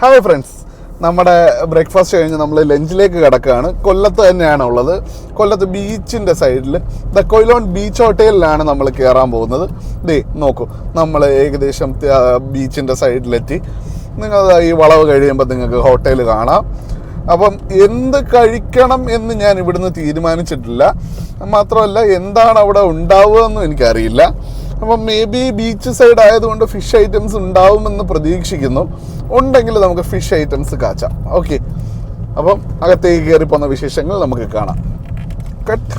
Hi friends നമ്മുടെ breakfast കഴിഞ്ഞ് നമ്മൾ ലഞ്ചിലേക്ക് കിടക്കുകയാണ്. കൊല്ലത്ത് തന്നെയാണ് ഉള്ളത്. കൊല്ലത്ത് ബീച്ചിന്റെ സൈഡിൽ ദ കൊയിലോൺ ബീച്ച് ഹോട്ടലിലാണ് നമ്മൾ കയറാൻ പോകുന്നത്. ദേ നോക്കൂ. നമ്മൾ ഏകദേശം ബീച്ചിന്റെ സൈഡിലെത്തി നിങ്ങൾ ഈ വളവ് കഴിയുമ്പോൾ നിങ്ങൾക്ക് ഹോട്ടൽ കാണാം. അപ്പം എന്ത് കഴിക്കണം എന്ന് ഞാൻ ഇവിടുന്ന് തീരുമാനിച്ചിട്ടില്ല. മാത്രമല്ല എന്താണ് അവിടെ ഉണ്ടാവുക എന്നും എനിക്കറിയില്ല. അപ്പം മേ ബി ബീച്ച് സൈഡ് ആയതുകൊണ്ട് ഫിഷ് ഐറ്റംസ് ഉണ്ടാവുമെന്ന് പ്രതീക്ഷിക്കുന്നു. ഉണ്ടെങ്കിൽ നമുക്ക് ഫിഷ് ഐറ്റംസ് കാച്ചാം. ഓക്കെ അപ്പം അകത്തേക്ക് കയറി പോകുന്ന വിശേഷങ്ങൾ നമുക്ക് കാണാം. കട്ട്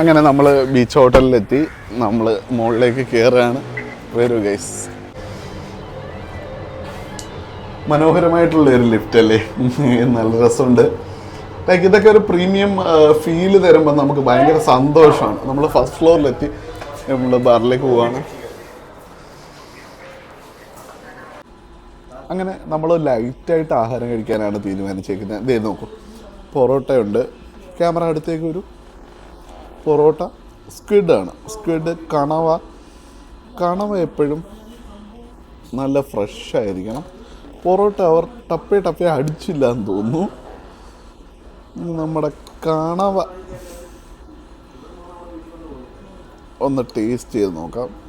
അങ്ങനെ നമ്മൾ ബീച്ച് ഹോട്ടലിലെത്തി നമ്മൾ മുകളിലേക്ക് കയറുകയാണ് വരൂ ഗൈസ് മനോഹരമായിട്ടുള്ള ഒരു ലിഫ്റ്റ് അല്ലേ? നല്ല രസമുണ്ട്. ലൈക്ക് ഇതൊക്കെ ഒരു പ്രീമിയം ഫീൽ തരുമ്പോൾ നമുക്ക് ഭയങ്കര സന്തോഷമാണ്. നമ്മൾ ഫസ്റ്റ് ഫ്ലോറിലെത്തി നമ്മൾ ബാറിലേക്ക് പോവാണ്. അങ്ങനെ നമ്മൾ ലൈറ്റായിട്ട് ആഹാരം കഴിക്കാനാണ് തീരുമാനിച്ചേക്കുന്നത്. ഇതേ നോക്കൂ. പൊറോട്ടയുണ്ട്. ക്യാമറ അടുത്തേക്ക് ഒരു പൊറോട്ട സ്ക്വിഡാണ് സ്ക്വിഡ് കണവ. കണവ എപ്പോഴും നല്ല ഫ്രഷ് ആയിരിക്കണം. പൊറോട്ട അവർ ടപ്പേ ടപ്പേ അടിച്ചില്ല എന്ന് തോന്നുന്നു. നമ്മുടെ കണവ. ഒന്ന് ടേസ്റ്റ് ചെയ്ത് നോക്കാം.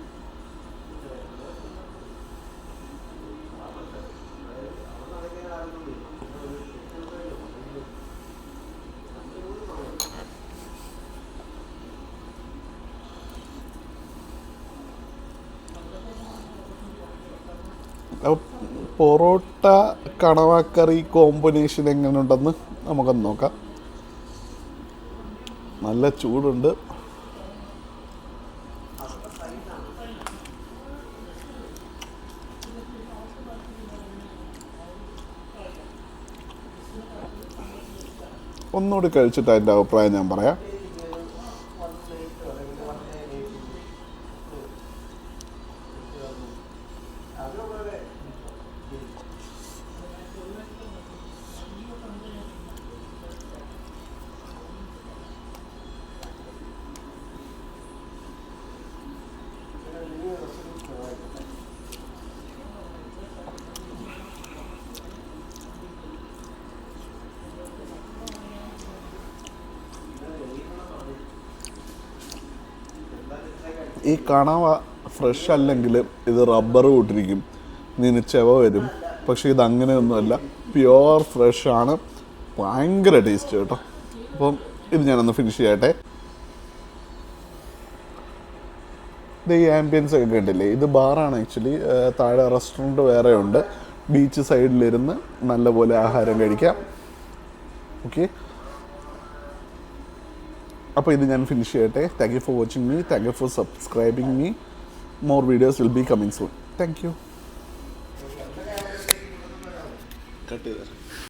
പൊറോട്ട കണവാക്കറി കോമ്പിനേഷൻ എങ്ങനെയുണ്ടെന്ന് നമുക്കൊന്ന് നോക്കാം. നല്ല ചൂടുണ്ട്. ഒന്നുകൂടി കഴിച്ചിട്ട് അതിന്റെ അഭിപ്രായം ഞാൻ പറയാം. ഈ കണവ ഫ്രഷ് അല്ലെങ്കിൽ ഇത് റബ്ബർ കൂട്ടിരിക്കും ഇതിന് ചെവ വരും. പക്ഷേ ഇത് അങ്ങനെയൊന്നുമല്ല പ്യുവർ ഫ്രഷ് ആണ്. ഭയങ്കര ടേസ്റ്റ് കേട്ടോ. അപ്പം ഇത് ഞാനൊന്ന് ഫിനിഷ് ചെയ്യട്ടെ. ഇത് ഈ ആംബിയൻസ് ഒക്കെ കണ്ടില്ലേ? ഇത് ബാറാണ് ആക്ച്വലി താഴെ റെസ്റ്റോറന്റ് വേറെ ഉണ്ട്. ബീച്ച് സൈഡിലിരുന്ന് നല്ലപോലെ ആഹാരം കഴിക്കാം. ഓക്കെ അപ്പോൾ ഇത് ഞാൻ ഫിനിഷ് ചെയ്യട്ടെ. Thank you for watching me thank you for subscribing me more videos will be coming soon thank you cut ചെയ്തേരാം.